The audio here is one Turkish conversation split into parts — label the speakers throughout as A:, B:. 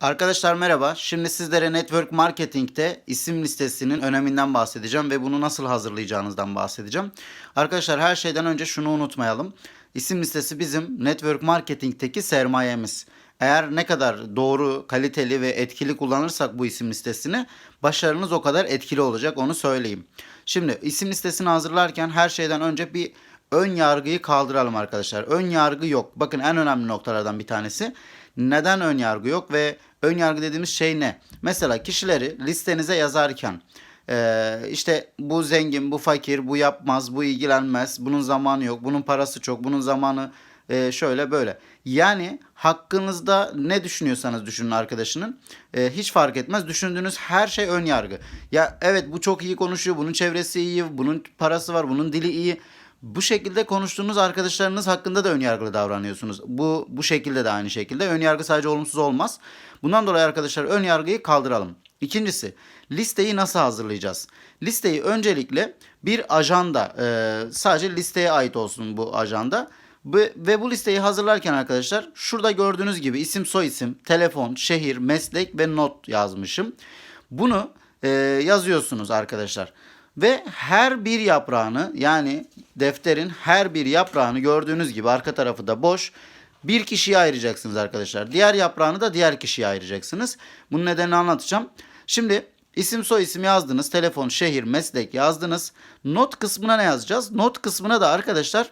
A: Arkadaşlar merhaba. Şimdi sizlere Network Marketing'te isim listesinin öneminden bahsedeceğim ve bunu nasıl hazırlayacağınızdan bahsedeceğim. Arkadaşlar her şeyden önce şunu unutmayalım. İsim listesi bizim Network Marketing'teki sermayemiz. Eğer ne kadar doğru, kaliteli ve etkili kullanırsak bu isim listesini başarınız o kadar etkili olacak onu söyleyeyim. Şimdi isim listesini hazırlarken her şeyden önce bir ön yargıyı kaldıralım arkadaşlar. Ön yargı yok. Bakın en önemli noktalardan bir tanesi. Neden ön yargı yok ve ön yargı dediğimiz şey ne? Mesela kişileri listenize yazarken ee, işte bu zengin, bu fakir, bu yapmaz, bu ilgilenmez, bunun zamanı yok, bunun parası çok, bunun zamanı e, şöyle böyle. Yani hakkınızda ne düşünüyorsanız düşünün arkadaşının e, hiç fark etmez. Düşündüğünüz her şey ön yargı. Ya evet bu çok iyi konuşuyor, bunun çevresi iyi, bunun parası var, bunun dili iyi. Bu şekilde konuştuğunuz arkadaşlarınız hakkında da önyargılı davranıyorsunuz. Bu bu şekilde de aynı şekilde. Önyargı sadece olumsuz olmaz. Bundan dolayı arkadaşlar önyargıyı kaldıralım. İkincisi listeyi nasıl hazırlayacağız? Listeyi öncelikle bir ajanda e, sadece listeye ait olsun bu ajanda. Ve, bu listeyi hazırlarken arkadaşlar şurada gördüğünüz gibi isim soyisim, telefon, şehir, meslek ve not yazmışım. Bunu e, yazıyorsunuz arkadaşlar. Ve her bir yaprağını yani defterin her bir yaprağını gördüğünüz gibi arka tarafı da boş bir kişiye ayıracaksınız arkadaşlar. Diğer yaprağını da diğer kişiye ayıracaksınız. Bunun nedenini anlatacağım. Şimdi isim soy isim yazdınız. Telefon, şehir, meslek yazdınız. Not kısmına ne yazacağız? Not kısmına da arkadaşlar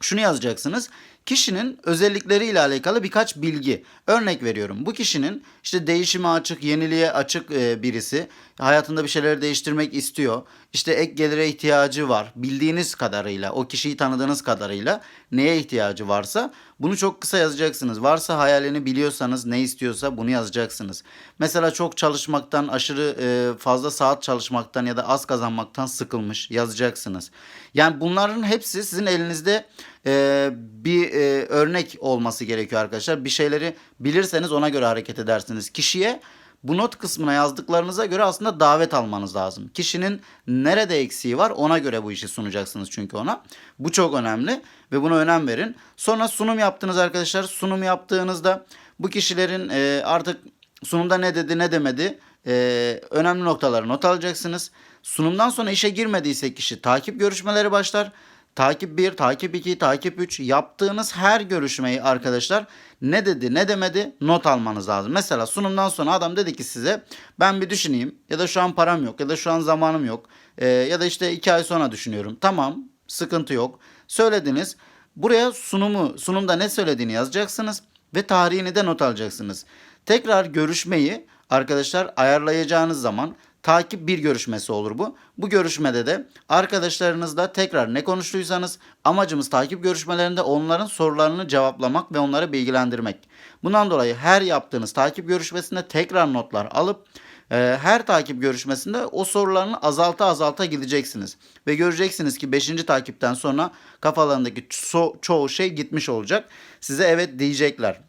A: şunu yazacaksınız. Kişinin özellikleriyle alakalı birkaç bilgi. Örnek veriyorum. Bu kişinin işte değişime açık, yeniliğe açık e, birisi. Hayatında bir şeyleri değiştirmek istiyor. İşte ek gelire ihtiyacı var. Bildiğiniz kadarıyla, o kişiyi tanıdığınız kadarıyla neye ihtiyacı varsa bunu çok kısa yazacaksınız. Varsa hayalini biliyorsanız ne istiyorsa bunu yazacaksınız. Mesela çok çalışmaktan, aşırı e, fazla saat çalışmaktan ya da az kazanmaktan sıkılmış yazacaksınız. Yani bunların hepsi sizin elinizde e, bir e, örnek olması gerekiyor arkadaşlar. Bir şeyleri bilirseniz ona göre hareket edersiniz. Kişiye bu not kısmına yazdıklarınıza göre aslında davet almanız lazım. Kişinin nerede eksiği var ona göre bu işi sunacaksınız çünkü ona. Bu çok önemli ve buna önem verin. Sonra sunum yaptınız arkadaşlar. Sunum yaptığınızda bu kişilerin e, artık sunumda ne dedi ne demedi e, önemli noktaları not alacaksınız. Sunumdan sonra işe girmediyse kişi takip görüşmeleri başlar. Takip 1, takip 2, takip 3 yaptığınız her görüşmeyi arkadaşlar ne dedi ne demedi not almanız lazım. Mesela sunumdan sonra adam dedi ki size ben bir düşüneyim ya da şu an param yok ya da şu an zamanım yok ee, ya da işte 2 ay sonra düşünüyorum. Tamam sıkıntı yok söylediniz. Buraya sunumu sunumda ne söylediğini yazacaksınız ve tarihini de not alacaksınız. Tekrar görüşmeyi arkadaşlar ayarlayacağınız zaman takip bir görüşmesi olur bu. Bu görüşmede de arkadaşlarınızla tekrar ne konuştuysanız amacımız takip görüşmelerinde onların sorularını cevaplamak ve onları bilgilendirmek. Bundan dolayı her yaptığınız takip görüşmesinde tekrar notlar alıp e, her takip görüşmesinde o sorularını azalta azalta gideceksiniz. Ve göreceksiniz ki 5. takipten sonra kafalarındaki ço- çoğu şey gitmiş olacak. Size evet diyecekler.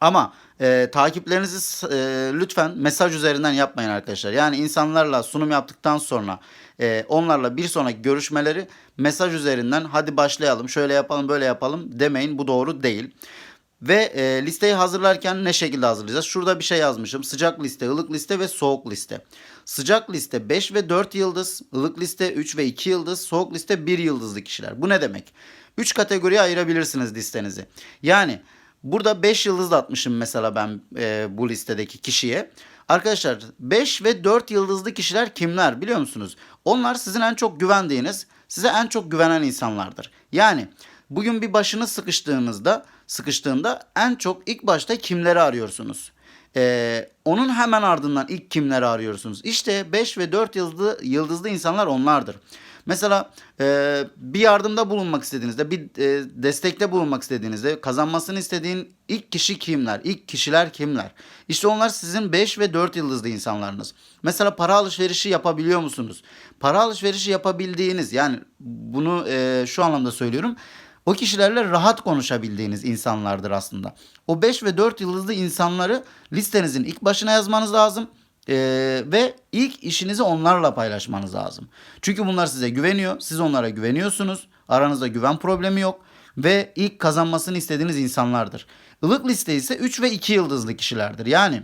A: Ama e, takiplerinizi e, lütfen mesaj üzerinden yapmayın arkadaşlar. Yani insanlarla sunum yaptıktan sonra e, onlarla bir sonraki görüşmeleri mesaj üzerinden hadi başlayalım şöyle yapalım böyle yapalım demeyin bu doğru değil. Ve e, listeyi hazırlarken ne şekilde hazırlayacağız? Şurada bir şey yazmışım. Sıcak liste, ılık liste ve soğuk liste. Sıcak liste 5 ve 4 yıldız, ılık liste 3 ve 2 yıldız, soğuk liste 1 yıldızlı kişiler. Bu ne demek? 3 kategoriye ayırabilirsiniz listenizi. Yani Burada 5 yıldız atmışım mesela ben e, bu listedeki kişiye. Arkadaşlar 5 ve 4 yıldızlı kişiler kimler biliyor musunuz? Onlar sizin en çok güvendiğiniz, size en çok güvenen insanlardır. Yani bugün bir başınız sıkıştığınızda, sıkıştığında en çok ilk başta kimleri arıyorsunuz? Ee, onun hemen ardından ilk kimleri arıyorsunuz? İşte 5 ve 4 yıldızlı, yıldızlı insanlar onlardır. Mesela e, bir yardımda bulunmak istediğinizde, bir e, destekte bulunmak istediğinizde kazanmasını istediğin ilk kişi kimler? İlk kişiler kimler? İşte onlar sizin 5 ve 4 yıldızlı insanlarınız. Mesela para alışverişi yapabiliyor musunuz? Para alışverişi yapabildiğiniz yani bunu e, şu anlamda söylüyorum. O kişilerle rahat konuşabildiğiniz insanlardır aslında. O 5 ve 4 yıldızlı insanları listenizin ilk başına yazmanız lazım. Ee, ve ilk işinizi onlarla paylaşmanız lazım. Çünkü bunlar size güveniyor. Siz onlara güveniyorsunuz. Aranızda güven problemi yok. Ve ilk kazanmasını istediğiniz insanlardır. ılık liste ise 3 ve 2 yıldızlı kişilerdir. Yani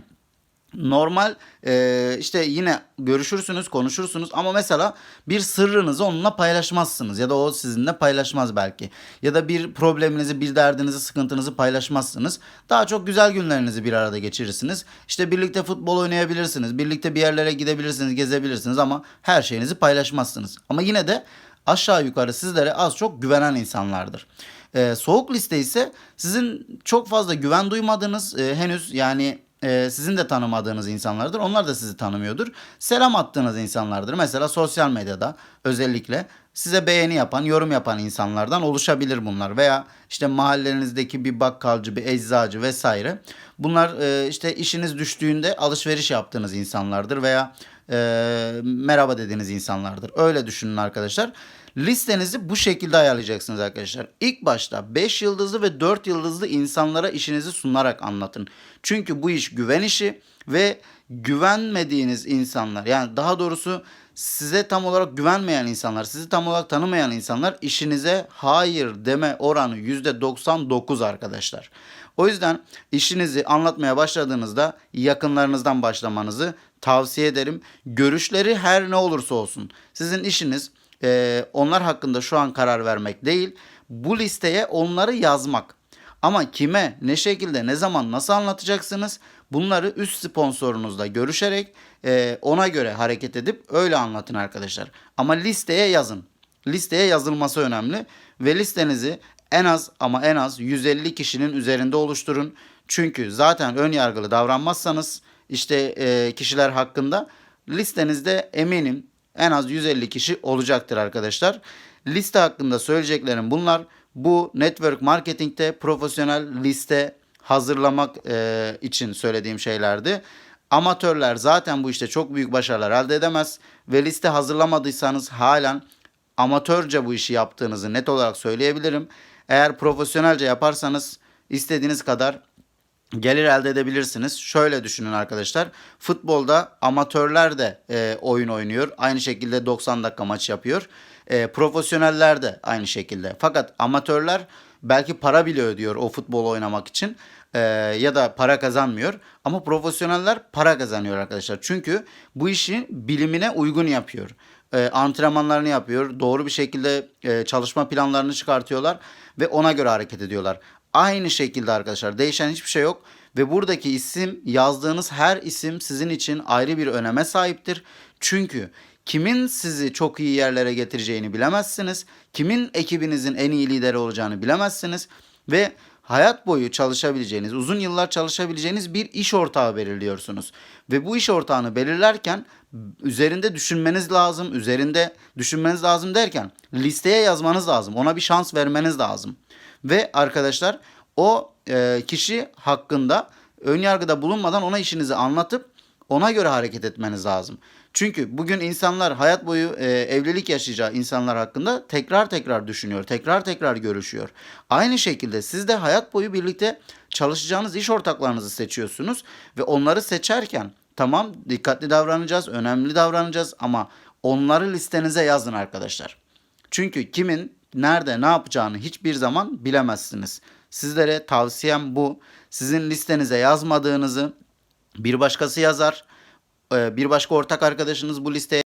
A: normal e, işte yine görüşürsünüz konuşursunuz ama mesela bir sırrınızı onunla paylaşmazsınız ya da o sizinle paylaşmaz belki. Ya da bir probleminizi bir derdinizi sıkıntınızı paylaşmazsınız. Daha çok güzel günlerinizi bir arada geçirirsiniz. İşte birlikte futbol oynayabilirsiniz birlikte bir yerlere gidebilirsiniz gezebilirsiniz ama her şeyinizi paylaşmazsınız. Ama yine de aşağı yukarı sizlere az çok güvenen insanlardır. Ee, soğuk liste ise sizin çok fazla güven duymadığınız e, henüz yani e, sizin de tanımadığınız insanlardır. Onlar da sizi tanımıyordur. Selam attığınız insanlardır. Mesela sosyal medyada özellikle size beğeni yapan, yorum yapan insanlardan oluşabilir bunlar. Veya işte mahallenizdeki bir bakkalcı, bir eczacı vesaire. Bunlar e, işte işiniz düştüğünde alışveriş yaptığınız insanlardır veya e, merhaba dediğiniz insanlardır. Öyle düşünün arkadaşlar. Listenizi bu şekilde ayarlayacaksınız arkadaşlar. İlk başta 5 yıldızlı ve 4 yıldızlı insanlara işinizi sunarak anlatın. Çünkü bu iş güven işi ve güvenmediğiniz insanlar yani daha doğrusu size tam olarak güvenmeyen insanlar, sizi tam olarak tanımayan insanlar işinize hayır deme oranı %99 arkadaşlar. O yüzden işinizi anlatmaya başladığınızda yakınlarınızdan başlamanızı tavsiye ederim. Görüşleri her ne olursa olsun. Sizin işiniz e, onlar hakkında şu an karar vermek değil. Bu listeye onları yazmak. Ama kime, ne şekilde, ne zaman, nasıl anlatacaksınız? Bunları üst sponsorunuzla görüşerek e, ona göre hareket edip öyle anlatın arkadaşlar. Ama listeye yazın. Listeye yazılması önemli ve listenizi en az ama en az 150 kişinin üzerinde oluşturun. Çünkü zaten ön yargılı davranmazsanız işte e, kişiler hakkında listenizde eminim en az 150 kişi olacaktır arkadaşlar. Liste hakkında söyleyeceklerim bunlar. Bu network marketingte profesyonel liste hazırlamak e, için söylediğim şeylerdi. Amatörler zaten bu işte çok büyük başarılar elde edemez ve liste hazırlamadıysanız halen amatörce bu işi yaptığınızı net olarak söyleyebilirim. Eğer profesyonelce yaparsanız istediğiniz kadar gelir elde edebilirsiniz. Şöyle düşünün arkadaşlar. Futbolda amatörler de e, oyun oynuyor. Aynı şekilde 90 dakika maç yapıyor. E, profesyoneller de aynı şekilde. Fakat amatörler belki para bile ödüyor o futbol oynamak için. E, ya da para kazanmıyor. Ama profesyoneller para kazanıyor arkadaşlar. Çünkü bu işi bilimine uygun yapıyor. E, antrenmanlarını yapıyor. Doğru bir şekilde e, çalışma planlarını çıkartıyorlar. Ve ona göre hareket ediyorlar. Aynı şekilde arkadaşlar değişen hiçbir şey yok. Ve buradaki isim yazdığınız her isim sizin için ayrı bir öneme sahiptir. Çünkü kimin sizi çok iyi yerlere getireceğini bilemezsiniz. Kimin ekibinizin en iyi lideri olacağını bilemezsiniz. Ve hayat boyu çalışabileceğiniz, uzun yıllar çalışabileceğiniz bir iş ortağı belirliyorsunuz. Ve bu iş ortağını belirlerken üzerinde düşünmeniz lazım. Üzerinde düşünmeniz lazım derken listeye yazmanız lazım. Ona bir şans vermeniz lazım. Ve arkadaşlar o e, kişi hakkında ön yargıda bulunmadan ona işinizi anlatıp ona göre hareket etmeniz lazım. Çünkü bugün insanlar hayat boyu e, evlilik yaşayacağı insanlar hakkında tekrar tekrar düşünüyor, tekrar tekrar görüşüyor. Aynı şekilde siz de hayat boyu birlikte çalışacağınız iş ortaklarınızı seçiyorsunuz ve onları seçerken tamam dikkatli davranacağız, önemli davranacağız ama onları listenize yazın arkadaşlar. Çünkü kimin nerede ne yapacağını hiçbir zaman bilemezsiniz. Sizlere tavsiyem bu. Sizin listenize yazmadığınızı bir başkası yazar. Ee, Bir başka ortak arkadaşınız bu listeye